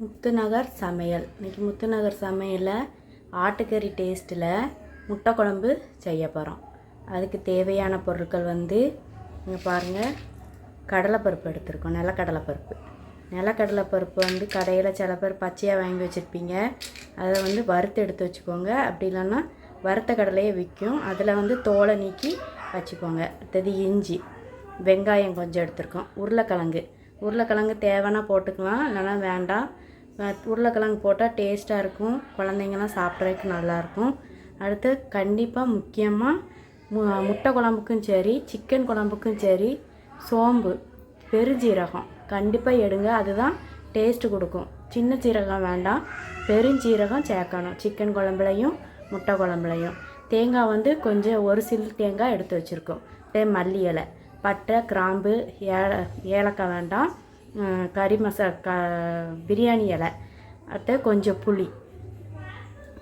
முத்துநகர் சமையல். இன்றைக்கி முத்துநகர் சமையலில் ஆட்டுக்கறி டேஸ்ட்டில் முட்டை குழம்பு செய்ய போகிறோம் அதுக்கு தேவையான பொருட்கள் வந்து இங்கே பாருங்கள் கடலைப்பருப்பு எடுத்திருக்கோம். நிலக்கடலைப்பருப்பு. நிலக்கடலைப்பருப்பு வந்து கடையில் சில பேர் பச்சையாக வாங்கி வச்சுருப்பீங்க. அதை வந்து வறுத்து எடுத்து வச்சுக்கோங்க. அப்படி இல்லைன்னா வறுத்த கடலையே விற்கும். அதில் வந்து தோலை நீக்கி வச்சுக்கோங்க. அடுத்தது இஞ்சி. வெங்காயம் கொஞ்சம் எடுத்திருக்கோம். உருளைக்கிழங்கு. உருளைக்கிழங்கு தேவைன்னா போட்டுக்கலாம். இல்லைன்னா வேண்டாம். உருளைக்கிழங்கு போட்டால் டேஸ்ட்டாக இருக்கும். குழந்தைங்கலாம் சாப்பிட்றதுக்கு நல்லாயிருக்கும். அடுத்து கண்டிப்பாக முக்கியமாக மு முட்டை குழம்புக்கும் சரி சிக்கன் குழம்புக்கும் சரி சோம்பு பெருஞ்சீரகம் கண்டிப்பாக எடுங்க. அதுதான் டேஸ்ட்டு கொடுக்கும். சின்ன சீரகம் வேண்டாம். பெருஞ்சீரகம் சேர்க்கணும். சிக்கன் குழம்புலையும் முட்டை குழம்புலையும். தேங்காய் வந்து கொஞ்சம் ஒரு சில் தேங்காய் எடுத்து வச்சுருக்கோம். அதே மல்லி இலை பட்டை கிராம்பு ஏல ஏலக்காய் வேண்டாம். கறி மசா க பிரியாணி இலை அடுத்து கொஞ்சம் புளி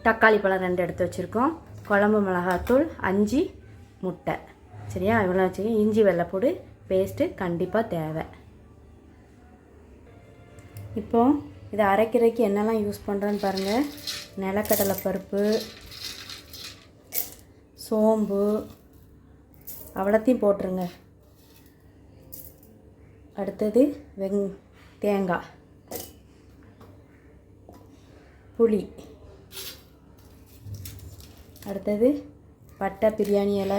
தக்காளி பழம் ரெண்டு எடுத்து வச்சுருக்கோம். குழம்பு மிளகாத்தூள் அஞ்சு முட்டை. சரியா? இவ்வளோ வச்சுக்க இஞ்சி வெள்ளைப்பூடு பேஸ்ட்டு கண்டிப்பாக தேவை. இப்போ இதை அரைக்கிறதுக்கு என்னெல்லாம் யூஸ் பண்ணுறேன்னு பாருங்கள் நிலக்கடலை பருப்பு சோம்பு அவ்வளோத்தையும் போட்டுருங்க. அடுத்தது வெங் தேங்காய் புளி. அடுத்தது பட்டை பிரியாணி இலை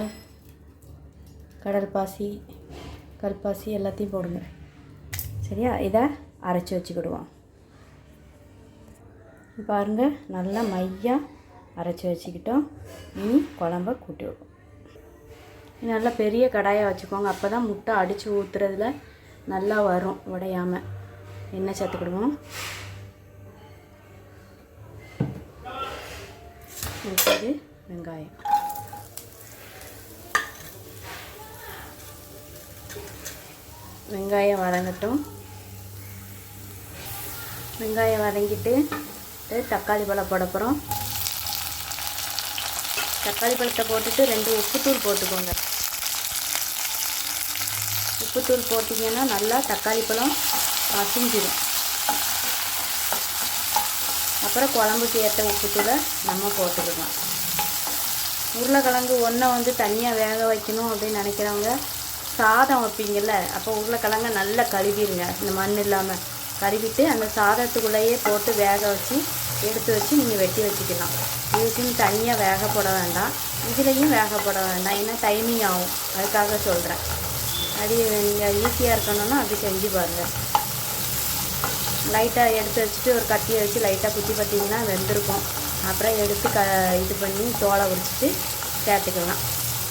கடல் பாசி கல்பாசி எல்லாத்தையும் போடுங்க. சரியா? இதை அரைச்சி வச்சுக்கிடுவோம். பாருங்க நல்லா மையாக அரைச்சி வச்சுக்கிட்டோம். இனி குழம்ப கூட்டி விடுவோம் நல்லா பெரிய கடாயை வச்சுக்கோங்க. அப்போ தான் முட்டை அடித்து ஊற்றுறதுல நல்லா வரும் உடையாமல் எண்ணெய் சேர்த்துக்கிடுவோம். அடுத்தது வெங்காயம். வெங்காயம் வதங்கட்டும். வெங்காயம் வதங்கிட்டு தக்காளி பழம் போட போகிறோம் தக்காளி பழத்தை போட்டுட்டு ரெண்டு உப்புத்தூள் போட்டுக்கோங்க. உப்புத்தூள் போட்டிங்கன்னா நல்லா தக்காளி பழம் மசிஞ்சிடும் அப்புறம் குழம்புக்கு ஏற்ற உப்புத்தூளை நம்ம போட்டுக்கலாம். உருளைக்கிழங்கு ஒன்றை வந்து தனியாக வேக வைக்கணும் அப்படின்னு நினைக்கிறவங்க சாதம் வைப்பீங்கள்ல அப்போ உருளைக்கிழங்க நல்லா கழுவிடுங்க. இந்த மண் இல்லாமல் கழுவிட்டு அந்த சாதத்துக்குள்ளேயே போட்டு வேக வச்சு எடுத்து வச்சு நீங்கள் வெட்டி வச்சுக்கலாம். இதுக்குன்னு தனியாக வேக போட வேண்டாம். இதுலேயும் வேக போட வேண்டாம். ஏன்னா டைமிங் ஆகும். அதுக்காக சொல்கிறேன் அது நீங்கள் ஈஸியாக இருக்கணும்னா அப்படி செஞ்சு பாருங்கள் லைட்டாக எடுத்து வச்சுட்டு ஒரு கத்தியை வச்சு லைட்டாக குத்தி பார்த்தீங்கன்னா வெந்திருக்கும். அப்புறம் எடுத்து க இது பண்ணி தோலை உரிச்சிட்டு சேர்த்துக்கலாம்.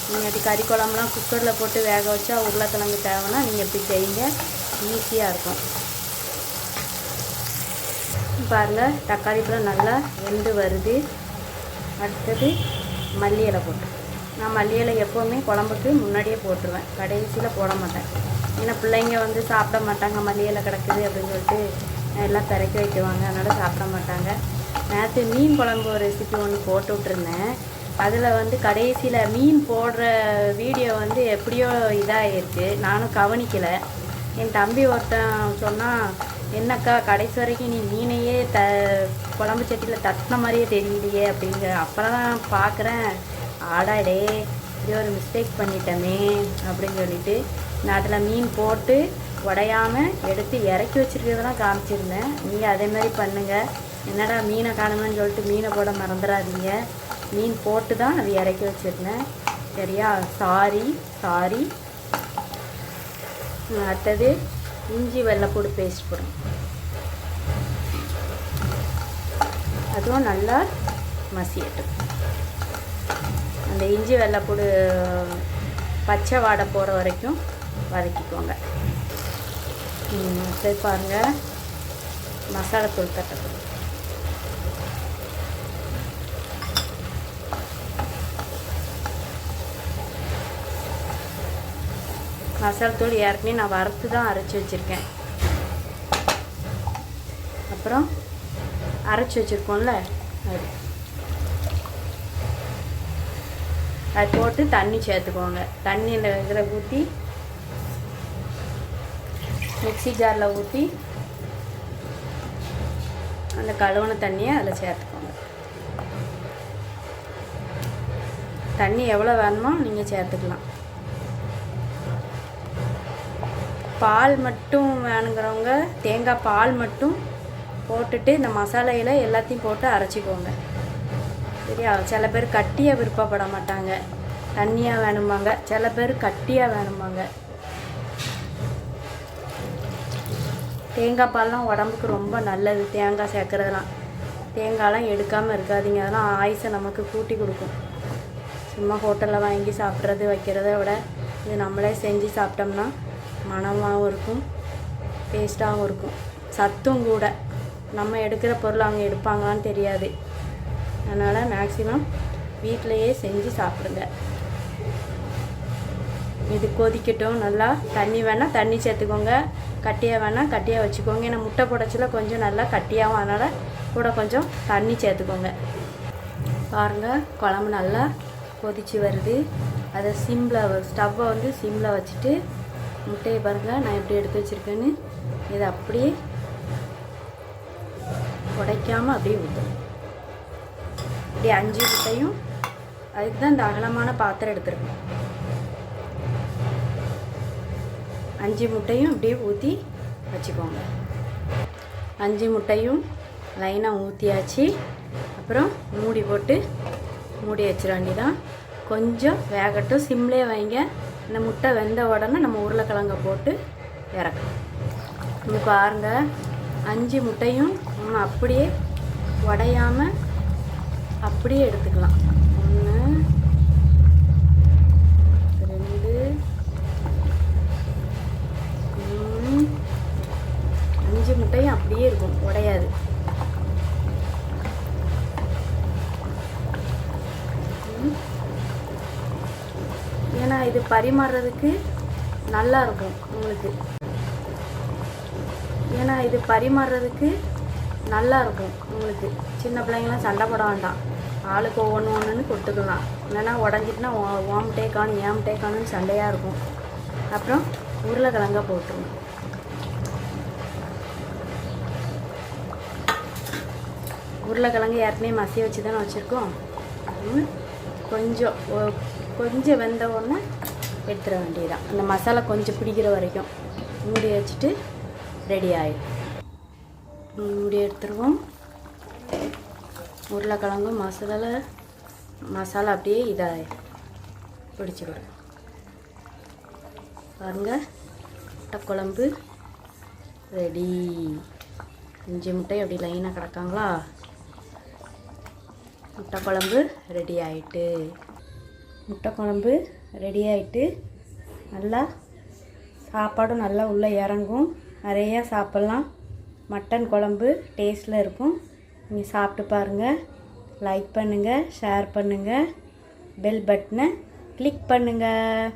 நீங்கள் அது கறி குழம்புலாம் குக்கரில் போட்டு வேக வச்சா உருளைக்கிழங்கு தேவைன்னா நீங்கள் இப்படி செய்யுங்க. ஈஸியாக இருக்கும். பாருங்கள் தக்காளி பழம் நல்லா வெந்து வருது. அடுத்தது மல்லி இலை போட்டு. நான் மல்லி எப்போவுமே குழம்புக்கு முன்னாடியே போட்டுருவேன். கடைசியில் போட மாட்டேன். ஏன்னா பிள்ளைங்க வந்து சாப்பிட மாட்டாங்க மல்லி கிடக்குது அப்படின்னு சொல்லிட்டு எல்லாம் பிறக்கி வைக்குவாங்க. அதனால் சாப்பிட மாட்டாங்க. நேற்று மீன் குழம்பு ஒரு ரெசிபி ஒன்று போட்டு விட்ருந்தேன் அதில் வந்து கடைசியில் மீன் போடுற வீடியோ வந்து எப்படியோ இதாகிருக்கு நானும் கவனிக்கலை. என் தம்பி ஒருத்தன் சொன்னால் என்னக்கா கடைசி வரைக்கும் நீ மீனையே த குழம்பு சட்டியில் தட்டின மாதிரியே தெரியலையே அப்படிங்கிற. அப்புறம் தான் பார்க்குறேன் ஆடாடே இது ஒரு மிஸ்டேக் பண்ணிட்டோமே அப்படின்னு சொல்லிட்டு நான் அதில் மீன் போட்டு உடையாமல் எடுத்து இறக்கி வச்சிருக்கிறதெல்லாம் காமிச்சிருந்தேன். நீங்கள் அதே மாதிரி பண்ணுங்கள் என்னடா மீனை காணுமேன்னு சொல்லிட்டு மீனை போட மறந்துடாதீங்க. மீன் போட்டு தான் அது இறக்கி வச்சிருந்தேன். சரியா? Sorry sorry. அடுத்தது இஞ்சி வெள்ளைப்பூடு பேஸ்ட் போடும் அதுவும் நல்லா மசியட்டும். அந்த இஞ்சி வெள்ளைப்பூடு பச்சை வாடை போகிற வரைக்கும் வதக்கிக்கோங்க. சரி பாருங்கள் மசாலாத்தூள் தட்டத்தூள் மசாலா தூள் ஏற்கனவே நான் வறுத்து தான் அரைச்சி வச்சுருக்கேன். அப்புறம் அரைச்சி வச்சுருக்கோம்ல? அது. அது போட்டு தண்ணி சேர்த்துக்கோங்க. தண்ணி இந்த இதில் ஊற்றி மிக்சி ஜாரில் ஊற்றி அந்த கழுவுன தண்ணியை அதில் சேர்த்துக்கோங்க. தண்ணி எவ்வளோ வேணுமோ நீங்கள் சேர்த்துக்கலாம். பால் மட்டும் வேணுங்கிறவங்க தேங்காய் பால் மட்டும் போட்டுட்டு இந்த மசாலையில் எல்லாத்தையும் போட்டு அரைச்சிக்கோங்க. சரியா சில பேர் கட்டியாக விருப்பப்பட மாட்டாங்க. தண்ணியாக வேணுமாங்க சில பேர் கட்டியாக வேணுமாங்க தேங்காய் பால்லாம் உடம்புக்கு ரொம்ப நல்லது. தேங்காய் சேர்க்குறதுலாம் தேங்காயெலாம் எடுக்காமல் இருக்காதிங்க. அதெல்லாம் ஆயுசை நமக்கு கூட்டி கொடுக்கும். சும்மா ஹோட்டலில் வாங்கி சாப்பிட்றது வைக்கிறத விட இது நம்மளே செஞ்சு சாப்பிட்டோம்னா மணமாகவும் இருக்கும் டேஸ்ட்டாகவும் இருக்கும். சத்தும் கூட. நம்ம எடுக்கிற பொருள் அவங்க எடுப்பாங்களான்னு தெரியாது. அதனால் மேக்ஸிமம் வீட்டிலையே செஞ்சு சாப்பிடுங்க. இது கொதிக்கட்டும். நல்லா தண்ணி வேணால் தண்ணி சேர்த்துக்கோங்க. கட்டியாக வேணால் கட்டியாக வச்சுக்கோங்க. ஏன்னா முட்டை புடச்சில கொஞ்சம் நல்லா கட்டியாகும் அதனால் கூட கொஞ்சம் தண்ணி சேர்த்துக்கோங்க. பாருங்கள் குழம்பு நல்லா கொதிச்சு வருது. அதை சிம்மில் ஸ்டவ்வை வந்து சிம்மில் வச்சுட்டு முட்டையை பாருங்கள் நான் எப்படி எடுத்து வச்சுருக்கேன்னு. இதை அப்படியே உடைக்காமல் அப்படியே ஊற்றணும் இப்படி அஞ்சு முட்டையும் அதுக்கு தான் இந்த அகலமான பாத்திரம் எடுத்துருக்கோம். அஞ்சு முட்டையும் அப்படியே ஊற்றி வச்சுக்கோங்க. அஞ்சு முட்டையும் லைனாக ஊற்றியாச்சு அப்புறம் மூடி போட்டு மூடி வச்சிட வேண்டிதான் கொஞ்சம் வேகட்டும். சிம்லே வைங்க. இந்த முட்டை வெந்த உடனே நம்ம உருளைக்கிழங்க போட்டு இறக்கணும். இங்கே பாருங்கள் அஞ்சு முட்டையும் நம்ம அப்படியே உடையாமல் அப்படியே எடுத்துக்கலாம். ஒன்று ரெண்டு மூணு அஞ்சு முட்டையும் அப்படியே இருக்கும் உடையாது. ஏன்னா இது பரிமாறுறதுக்கு நல்லா இருக்கும் உங்களுக்கு. ஏன்னா இது பரிமாறுறதுக்கு நல்லா இருக்கும் உங்களுக்கு. சின்ன பிள்ளைங்களாம் சண்டை போட வேண்டாம். ஆளுக்கு ஒவ்வொன்று ஒன்றுன்னு கொடுத்துக்கலாம். இல்லைன்னா உடஞ்சிட்டுனா ஓம்டே காணும் ஏம்டே காணும்னு சண்டையாக இருக்கும். அப்புறம் உருளைக்கிழங்கா போட்டுருங்க. உருளைக்கிழங்கு ஏற்கனவே மசிய வச்சு தானே வச்சுருக்கோம். கொஞ்சம் கொஞ்சம் வெந்த உடனே எடுத்துட வேண்டியதான் அந்த மசாலா கொஞ்சம் பிடிக்கிற வரைக்கும். மூடி வச்சுட்டு ரெடி ஆகிடும் மூடி எடுத்துருவோம். உருளைக்கிழங்கு மசாலா மசாலா அப்படியே இதாக பிடிச்சிக்கிடும் பாருங்க முட்டை குழம்பு ரெடி. இஞ்சி முட்டை அப்படி லைனாக கிடக்காங்களா? முட்டை குழம்பு ரெடி ஆயிட்டு முட்டை குழம்பு ரெடி ஆயிட்டு நல்லா சாப்பாடும் நல்லா உள்ளே இறங்கும். நிறையா சாப்பிட்லாம். மட்டன் குழம்பு டேஸ்ட்டில் இருக்கும். நீங்கள் சாப்பிட்டு பாருங்கள் லைக் பண்ணுங்கள் ஷேர் பண்ணுங்கள் பெல் பட்டனை கிளிக் பண்ணுங்கள்